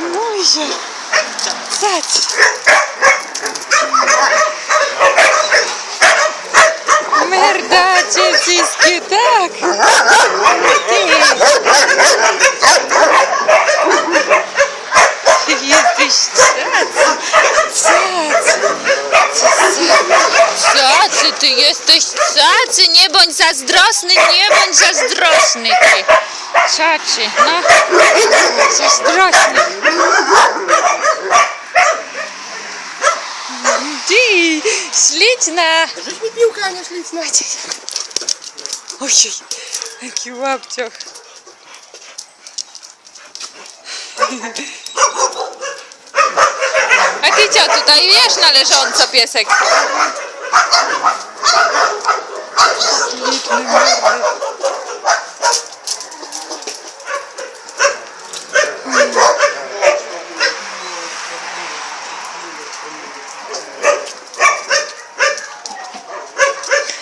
Boże! Zać! Merdacie wszystkie, tak! Ty jesteś cacy! Cacy! Ty jesteś cacy! Nie bądź zazdrosny, nie bądź zazdrosny ty! Cacy, no! Zazdrosny! Ти! Шліцна! не півка, а не шліцна. Ой, який лаптях. A ty co, tutaj wiesz na leżąco piesek? Śliczny mordy.